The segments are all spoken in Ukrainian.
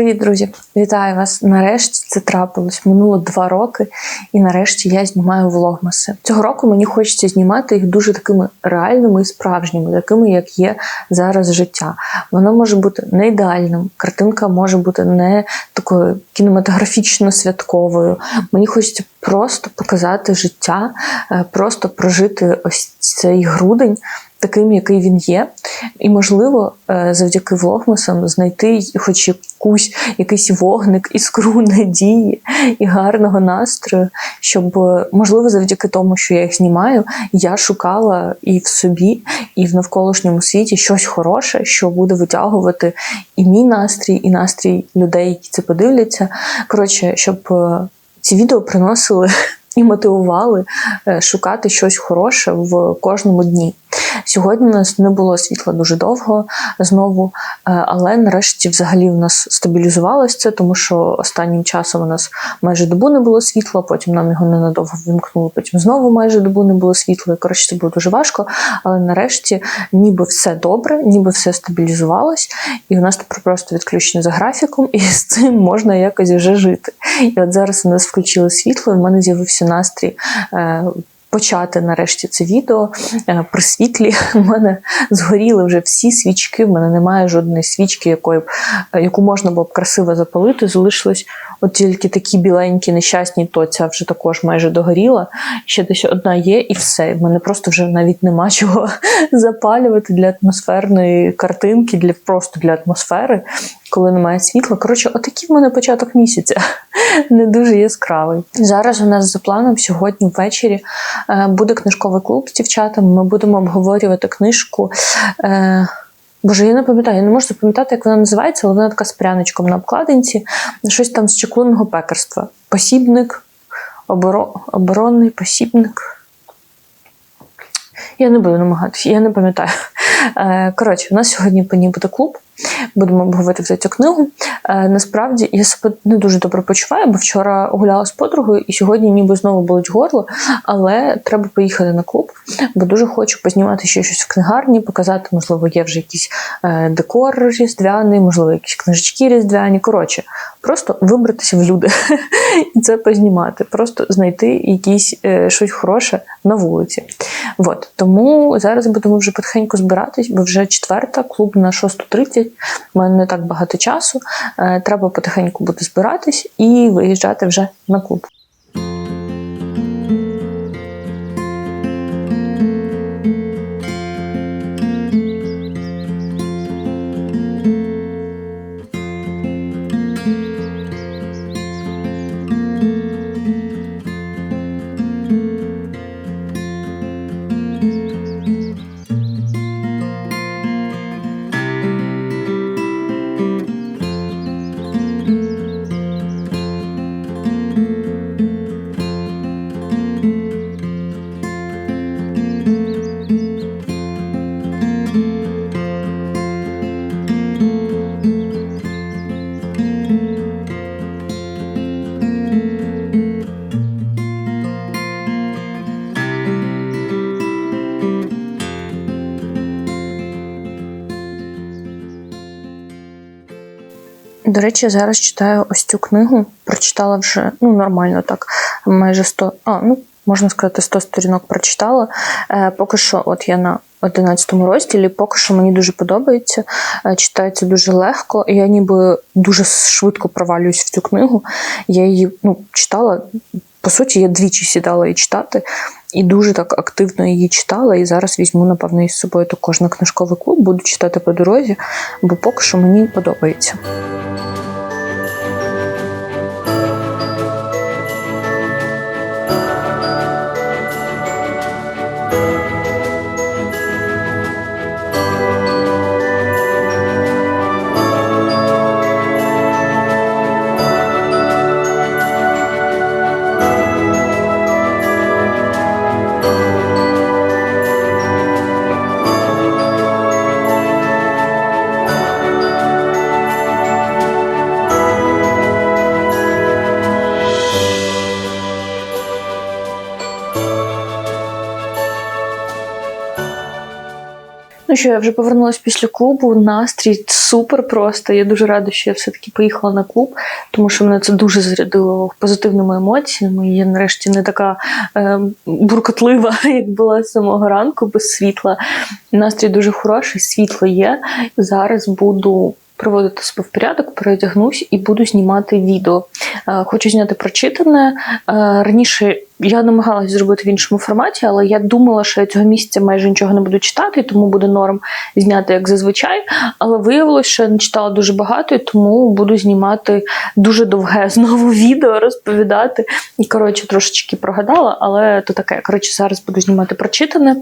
Привіт, друзі! Вітаю вас! Нарешті це трапилось. Минуло два роки, і нарешті я знімаю влогмаси. Цього року мені хочеться знімати їх дуже такими реальними і справжніми, такими, як є зараз життя. Воно може бути не ідеальним, картинка може бути не такою кінематографічно святковою. Мені хочеться просто показати життя, е, просто прожити ось цей грудень таким, який він є, і, можливо, е, завдяки влогмасам знайти хоч якусь якийсь вогник, іскру надії і гарного настрою, щоб, можливо, завдяки тому, що я їх знімаю, я шукала і в собі, і в навколишньому світі щось хороше, що буде витягувати і мій настрій, і настрій людей, які це подивляться. Коротше, щоб е, ці відео приносили і мотивували шукати щось хороше в кожному дні. Сьогодні у нас не було світла дуже довго знову, е, але нарешті взагалі в нас стабілізувалося це, тому що останнім часом у нас майже добу не було світла, потім нам його ненадовго вимкнули, потім знову майже добу не було світла. Коротше, це було дуже важко. Але нарешті ніби все добре, ніби все стабілізувалось, і у нас тепер просто відключення за графіком, і з цим можна якось вже жити. І от зараз у нас включили світло, і в мене з'явився настрій. Е, почати нарешті це відео е, при світлі. У мене згоріли вже всі свічки. В мене немає жодної свічки, якої е, яку можна було б красиво запалити. Залишилось от тільки такі біленькі, нещасні, то ця вже також майже догоріла. Ще десь одна є, і все. В мене просто вже навіть нема чого запалювати для атмосферної картинки, для просто для атмосфери коли немає світла. Коротше, отакий в мене початок місяця, не дуже яскравий. Зараз у нас за планом сьогодні ввечері е, буде книжковий клуб з дівчатами. Ми будемо обговорювати книжку. Е, Боже, я не пам'ятаю, я не можу запам'ятати, як вона називається, але вона така з пряничком на обкладинці, щось там з чеклунного пекарства. Посібник, оборо... оборонний посібник. Я не буду намагатися, я не пам'ятаю. Е, коротше, у нас сьогодні по ній буде клуб будемо обговорити за цю книгу. Е, насправді я себе не дуже добре почуваю, бо вчора гуляла з подругою, і сьогодні ніби знову болить горло, але треба поїхати на клуб, бо дуже хочу познімати ще щось в книгарні, показати, можливо, є вже якийсь е, декор різдвяний, можливо, якісь книжечки різдвяні. Коротше, просто вибратися в люди і це познімати, просто знайти якісь е, щось хороше на вулиці. От. Тому зараз будемо вже потихеньку збиратись, бо вже четверта, клуб на 6.30. У мене не так багато часу. Е, треба потихеньку буде збиратись і виїжджати вже на клуб. До речі, зараз читаю ось цю книгу. Прочитала вже ну, нормально так, майже 100, а, ну, можна сказати, 100 сторінок прочитала. Е, Поки що, от я на 11 розділі, поки що мені дуже подобається. Е, читається дуже легко. Я ніби дуже швидко провалююсь в цю книгу. Я її ну, читала. По суті, я двічі сідала її читати і дуже так активно її читала. І зараз візьму, напевно, із собою також на книжковий клуб, буду читати по дорозі, бо поки що мені подобається. Що, я вже повернулася після клубу. Настрій супер просто. Я дуже рада, що я все-таки поїхала на клуб, тому що мене це дуже зарядило позитивними емоціями. Я нарешті не така е, буркотлива, як була з самого ранку, без світла. Настрій дуже хороший, світло є. Зараз буду. Приводити себе в порядок, переодягнусь і буду знімати відео. Е, хочу зняти прочитане. Е, раніше я намагалася зробити в іншому форматі, але я думала, що я цього місяця майже нічого не буду читати, тому буде норм зняти як зазвичай. Але виявилось, що я не читала дуже багато, і тому буду знімати дуже довге знову відео, розповідати. І коротше трошечки прогадала, але то таке. Коротше, зараз буду знімати прочитане,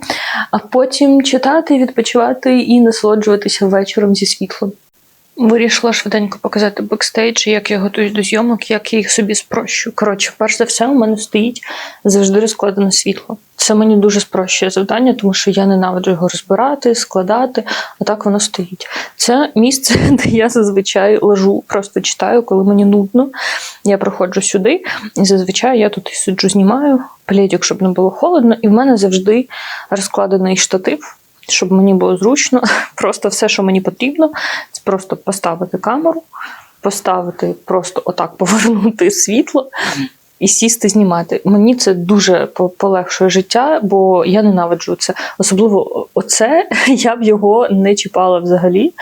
а потім читати, відпочивати і насолоджуватися вечором зі світлом. Вирішила швиденько показати бекстейдж, як я готуюсь до зйомок, як я їх собі спрощу. Коротше, перш за все, у мене стоїть завжди розкладене світло. Це мені дуже спрощує завдання, тому що я ненавиджу його розбирати, складати, а так воно стоїть. Це місце, де я зазвичай лежу, просто читаю, коли мені нудно. Я проходжу сюди, і зазвичай я тут сиджу, знімаю пледик, щоб не було холодно, і в мене завжди розкладений штатив щоб мені було зручно. Просто все, що мені потрібно, це просто поставити камеру, поставити, просто отак повернути світло і сісти знімати. Мені це дуже полегшує життя, бо я ненавиджу це. Особливо оце я б його не чіпала взагалі.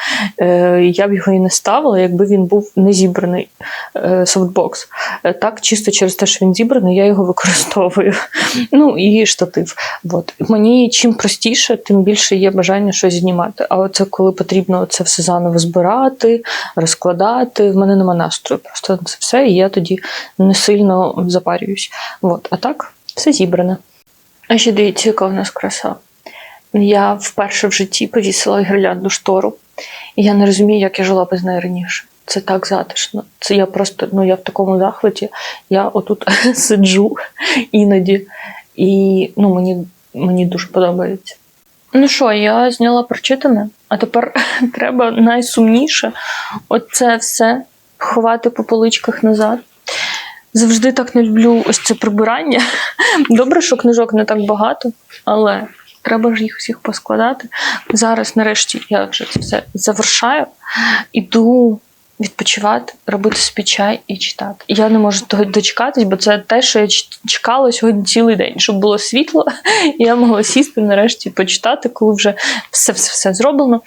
Е, я б його і не ставила, якби він був не зібраний е, софтбокс. Е, так, чисто через те, що він зібраний, я його використовую. Ну і штатив. От. Мені чим простіше, тим більше є бажання щось знімати. А оце коли потрібно це все заново збирати, розкладати. В мене нема настрою. Просто на це все, і я тоді не сильно запарююсь. От. А так, все зібране. А ще дивіться, яка в нас краса. Я вперше в житті повісила гірлянду штору, і я не розумію, як я жила без неї раніше. Це так затишно. Це я просто ну я в такому захваті. Я отут сиджу іноді, і ну, мені, мені дуже подобається. Ну що, я зняла прочитане, а тепер треба найсумніше оце все ховати по поличках назад. Завжди так не люблю ось це прибирання. Добре, що книжок не так багато, але треба ж їх всіх поскладати. Зараз, нарешті, я вже це все завершаю, іду відпочивати, робити собі чай і читати. Я не можу того дочекатись, бо це те, що я чекала сьогодні цілий день, щоб було світло, і я могла сісти нарешті почитати, коли вже все все, все зроблено.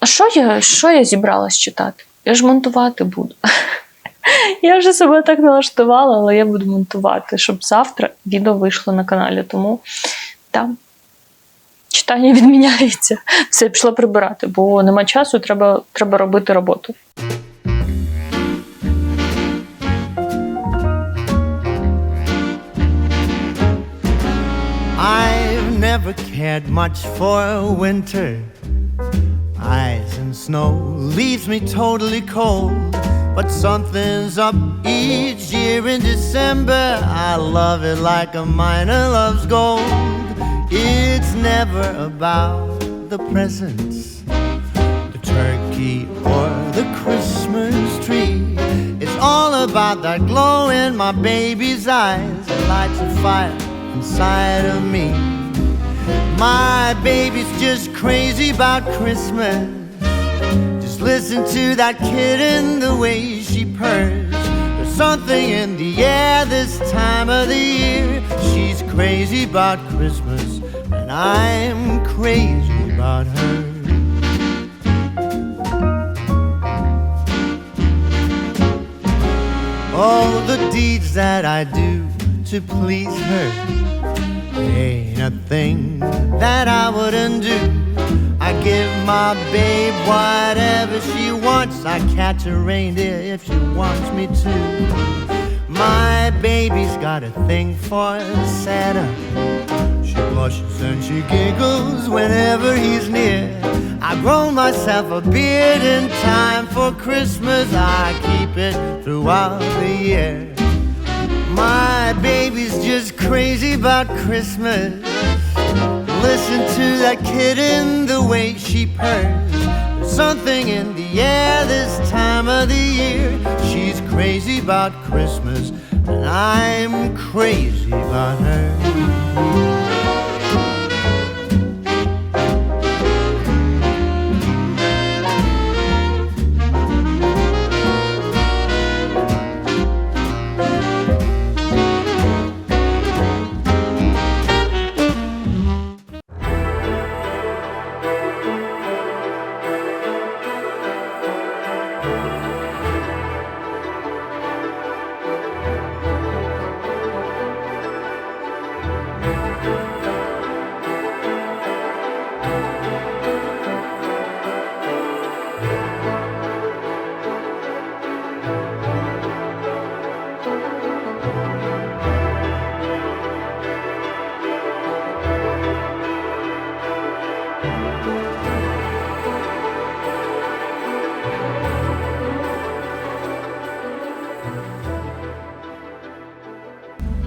А що я, що я зібралась читати? Я ж монтувати буду. Я вже себе так налаштувала, але я буду монтувати, щоб завтра відео вийшло на каналі. Тому там читання відміняється. Все, пішла прибирати, бо нема часу, треба, треба робити роботу. I've never cared much for winter. Ice and snow leaves me totally cold. But something's up each year in December. I love it like a miner loves gold. It's never about the presents, the turkey or the Christmas tree. It's all about that glow in my baby's eyes that lights a fire inside of me. My baby's just crazy about Christmas listen to that kitten, the way she purrs. There's something in the air this time of the year. She's crazy about Christmas, and I'm crazy about her. All the deeds that I do to please her ain't a thing that I wouldn't do give my babe whatever she wants. I catch a reindeer if she wants me to. My baby's got a thing for Santa. She blushes and she giggles whenever he's near. I grow myself a beard in time for Christmas. I keep it throughout the year. My baby's just crazy about Christmas. Listen to that kitten, the way she purrs. There's something in the air this time of the year. She's crazy about Christmas, and I'm crazy about her. Bye.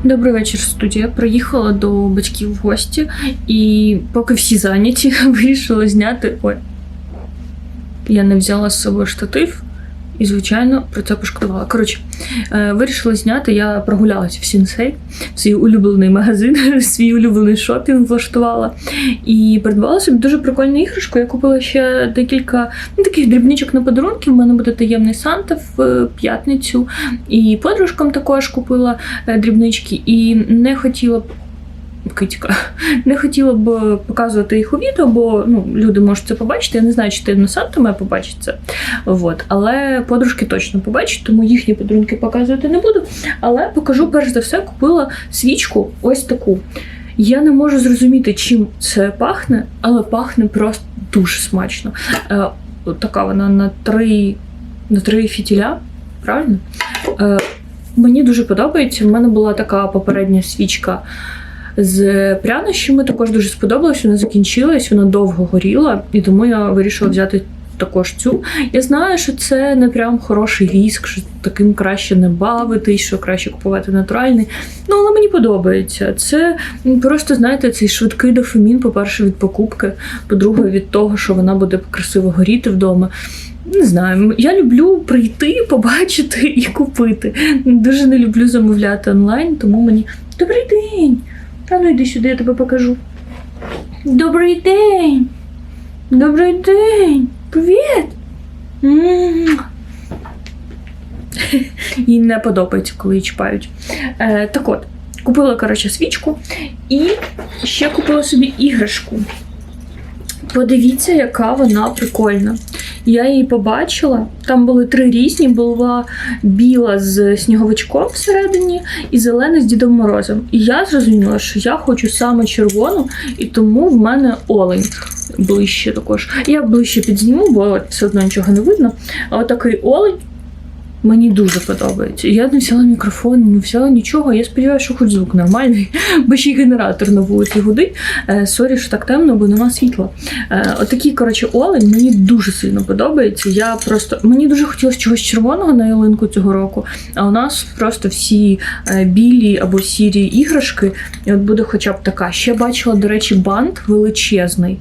Добрий вечір, студія. Приїхала до батьків в гості, і поки всі зайняті, вирішила зняти. Ой, я не взяла з собою штатив. І, звичайно, про це пошкодувала. Коротше, е, вирішила зняти. Я прогулялася в Сінсей, в свій улюблений магазин, свій улюблений шопінг влаштувала. І придбала собі дуже прикольну іграшку. Я купила ще декілька ну, таких дрібничок на подарунки. У мене буде таємний Санта в е, п'ятницю. І подружкам також купила е, дрібнички. І не хотіла б. Китька. Не хотіла б показувати їх у відео, бо ну, люди можуть це побачити. Я не знаю, чи ти Санта має побачити це. От. Але подружки точно побачать, тому їхні подарунки показувати не буду. Але покажу, перш за все, купила свічку ось таку. Я не можу зрозуміти, чим це пахне, але пахне просто дуже смачно. Е, от така вона на три, на три фітіля, правильно? Е, мені дуже подобається. У мене була така попередня свічка з прянощами, також дуже сподобалась. Вона закінчилась, вона довго горіла, і тому я вирішила взяти. Також цю. Я знаю, що це не прям хороший віск, що таким краще не бавитись, що краще купувати натуральний. Ну, але мені подобається. Це просто, знаєте, цей швидкий дофамін, по-перше, від покупки, по-друге, від того, що вона буде красиво горіти вдома. Не знаю, я люблю прийти, побачити і купити. Дуже не люблю замовляти онлайн, тому мені. Добрий день! Та ну йди сюди, я тебе покажу. Добрий день! Добрий день! Привіт! М. Їй не подобається, коли її чіпають. Е, так от, купила, коротше, свічку і ще купила собі іграшку. Подивіться, яка вона прикольна. Я її побачила. Там були три різні: була біла з сніговичком всередині і зелена з Дідом Морозом. І я зрозуміла, що я хочу саме червону, і тому в мене олень ближче також. Я ближче підзніму, бо все одно нічого не видно. Отакий олень. Мені дуже подобається. Я не взяла мікрофон, не взяла нічого. Я сподіваюся, що хоч звук нормальний, бо ще й генератор на вулиці гудить. Е, Сорі, що так темно, бо нема світла. Е, Отакий, коротше, олень мені дуже сильно подобається. Я просто мені дуже хотілося чогось червоного на ялинку цього року. А у нас просто всі е, білі або сірі іграшки. І от буде хоча б така. Ще бачила, до речі, бант величезний.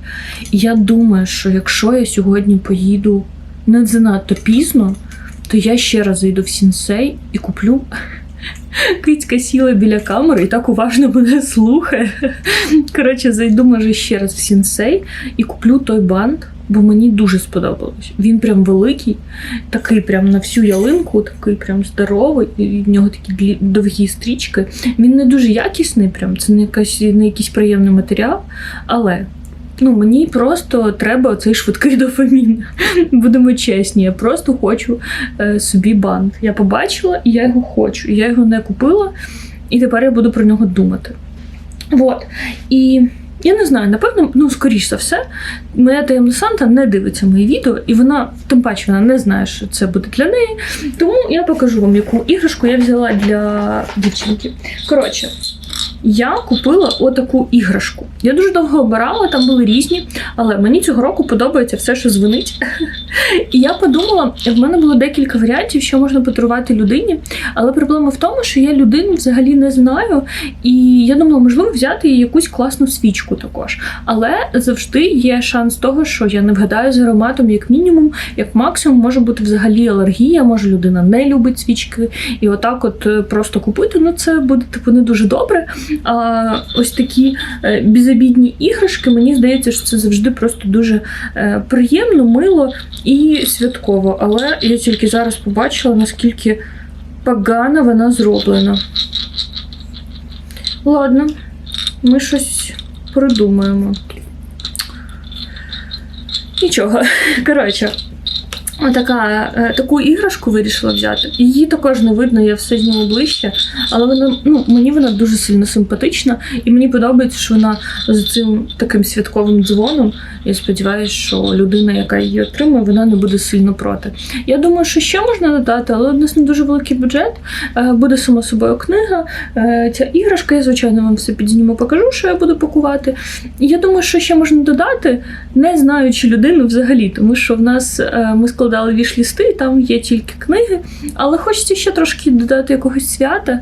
І я думаю, що якщо я сьогодні поїду не занадто пізно то я ще раз зайду в сінсей і куплю. Кицька сіла біля камери і так уважно мене слухає. Коротше, зайду, може, ще раз в сінсей і куплю той бант, бо мені дуже сподобалось. Він прям великий, такий прям на всю ялинку, такий прям здоровий, і в нього такі довгі стрічки. Він не дуже якісний, прям це не, якась, не якийсь приємний матеріал, але. Ну, мені просто треба цей швидкий дофамін. Будемо чесні. Я просто хочу е, собі бант. Я побачила, і я його хочу. Я його не купила, і тепер я буду про нього думати. Вот. І я не знаю, напевно, ну, скоріш за все, моя таємна Санта не дивиться мої відео, і вона, тим паче, вона не знає, що це буде для неї. Тому я покажу вам, яку іграшку я взяла для дівчинки. Коротше. Я купила отаку іграшку. Я дуже довго обирала, там були різні, але мені цього року подобається все, що дзвонить. І я подумала, в мене було декілька варіантів, що можна подарувати людині. Але проблема в тому, що я людину взагалі не знаю. І я думала, можливо, взяти їй якусь класну свічку також. Але завжди є шанс того, що я не вгадаю з ароматом, як мінімум, як максимум, може бути взагалі алергія, може людина не любить свічки. І отак, от е, просто купити, ну це буде типу не дуже добре. Ось такі е, безобідні іграшки, мені здається, що це завжди просто дуже е, приємно, мило і святково. Але я тільки зараз побачила, наскільки погано вона зроблена. Ладно, ми щось придумаємо. Нічого. Коротше, Отака, е, таку іграшку вирішила взяти. Її також не видно, я все зніму ближче, але вона, ну, мені вона дуже сильно симпатична, і мені подобається, що вона з цим таким святковим дзвоном. Я сподіваюся, що людина, яка її отримує, вона не буде сильно проти. Я думаю, що ще можна додати, але у нас не дуже великий бюджет. Е, Буде само собою книга. Е, Ця іграшка, я звичайно вам все підзніму, покажу, що я буду пакувати. Я думаю, що ще можна додати, не знаючи людину взагалі, тому що в нас ми складаємо повикладала віш-лісти, там є тільки книги, але хочеться ще трошки додати якогось свята.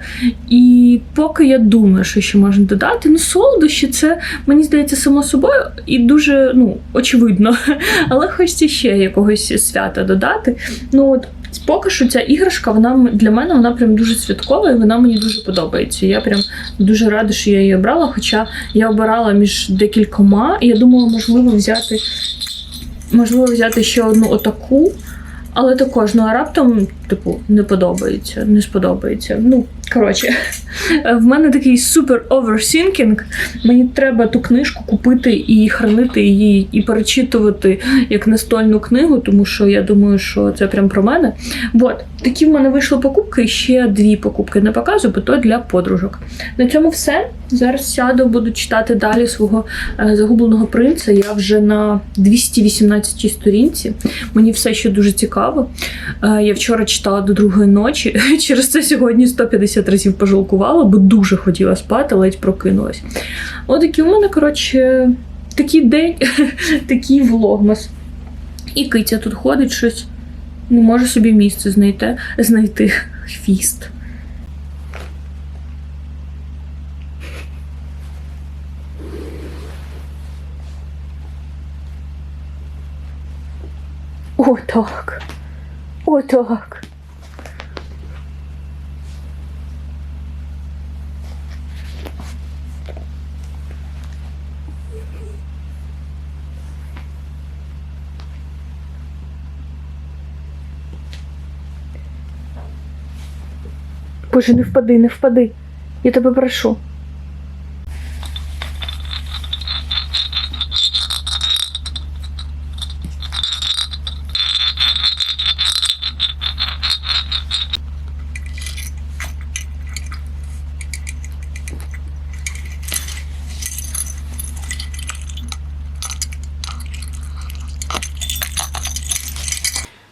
І поки я думаю, що ще можна додати, ну солодощі це мені здається само собою і дуже ну, очевидно. Але хочеться ще якогось свята додати. Ну от поки що ця іграшка, вона для мене вона прям дуже святкова, і вона мені дуже подобається. Я прям дуже рада, що я її обрала. Хоча я обирала між декількома, і я думала, можливо, взяти, можливо, взяти ще одну отаку. Але також, ну а раптом, типу, не подобається, не сподобається. Ну, коротше, в мене такий супер оверсінкінг. Мені треба ту книжку купити і хранити її, і перечитувати як настольну книгу, тому що я думаю, що це прям про мене. От, такі в мене вийшли покупки, ще дві покупки не показую, бо то для подружок. На цьому все. Зараз сяду, буду читати далі свого е, загубленого принца. Я вже на 218 сторінці. Мені все ще дуже цікаво. Е, Я вчора читала до другої ночі. Через це сьогодні 150 разів пожалкувала, бо дуже хотіла спати, ледь прокинулась. Отакий у мене, коротше, такий день, такий влогмас. І киця тут ходить щось. Не може собі місце знайти. знайти. Хвіст. О, так. Боже, не впади, не впади. Я тебе прошу.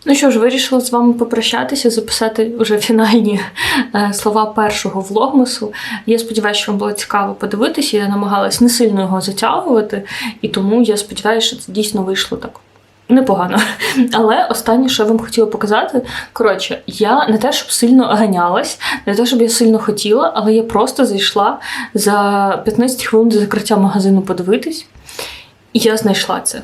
Ну що ж, вирішила з вами попрощатися, записати вже фінальні е, слова першого влогмасу. Я сподіваюся, що вам було цікаво подивитися. Я намагалась не сильно його затягувати, і тому я сподіваюся, що це дійсно вийшло так. Непогано. Але останнє, що я вам хотіла показати, коротше, я не те, щоб сильно ганялась, не те, щоб я сильно хотіла, але я просто зайшла за 15 хвилин до закриття магазину подивитись, і я знайшла це.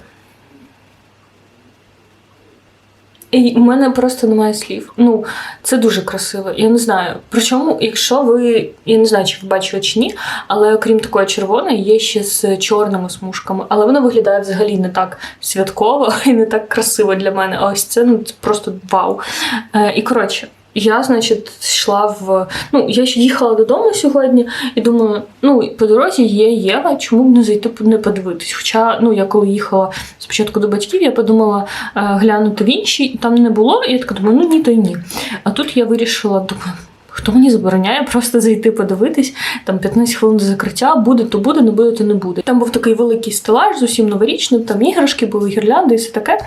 І в мене просто немає слів. Ну, це дуже красиво. Я не знаю. Причому, якщо ви, я не знаю, чи ви бачили чи ні, але окрім такої червоної, є ще з чорними смужками. Але воно виглядає взагалі не так святково і не так красиво для мене. А ось це ну це просто вау. Е, і коротше. Я, значить, йшла в. Ну, я ж їхала додому сьогодні і думаю, ну, по дорозі є Єва, чому б не зайти не подивитись? Хоча, ну, я коли їхала спочатку до батьків, я подумала е, глянути в інші, там не було, і я така думаю, ну ні, то й ні. А тут я вирішила, думаю, хто мені забороняє просто зайти подивитись, там 15 хвилин до закриття, буде, то буде, не буде, то не буде. Там був такий великий стелаж, зовсім новорічний, там іграшки були, гірлянди і все таке.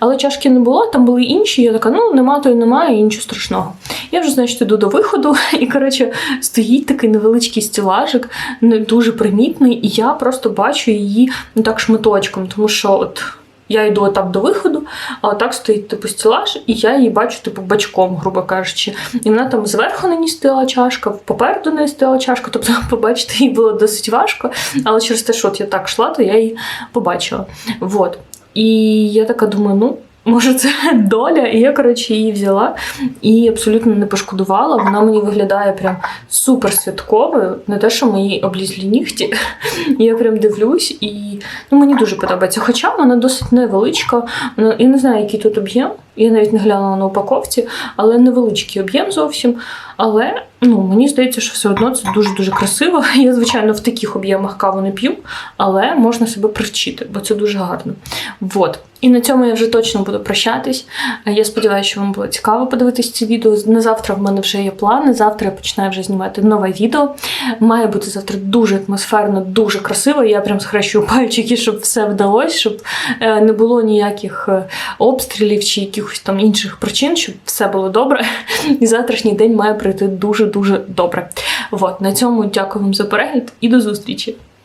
Але чашки не було, там були інші. Я така, ну нема, то й немає, і нічого страшного. Я вже, значить, іду до виходу, і коротше, стоїть такий невеличкий стелажик, не дуже примітний, і я просто бачу її ну так шматочком, тому що от. Я йду отак до виходу, а отак стоїть типу стілаж, і я її бачу типу бачком, грубо кажучи. І вона там зверху на ній стояла чашка, попереду неї стояла чашка. Тобто побачити її було досить важко. Але через те, що от я так йшла, то я її побачила. Вот. І я така думаю, ну. Може, це доля, і я, коротше, її взяла і абсолютно не пошкодувала. Вона мені виглядає прям супер святковою. Не те, що мої облізлі нігті. Я прям дивлюсь, і ну, мені дуже подобається. Хоча вона досить невеличка. Вона, я не знаю, який тут об'єм. Я навіть не глянула на упаковці, але невеличкий об'єм зовсім. Але ну, мені здається, що все одно це дуже-дуже красиво. Я, звичайно, в таких об'ємах каву не п'ю, але можна себе привчити, бо це дуже гарно. Вот. І на цьому я вже точно буду прощатись. Я сподіваюся, що вам було цікаво подивитись це відео. На завтра в мене вже є плани. Завтра я починаю вже знімати нове відео. Має бути завтра дуже атмосферно, дуже красиво. Я прям схрещую пальчики, щоб все вдалося, щоб е, не було ніяких е, обстрілів чи якихось там інших причин, щоб все було добре. І завтрашній день має пройти дуже-дуже добре. От, на цьому дякую вам за перегляд і до зустрічі!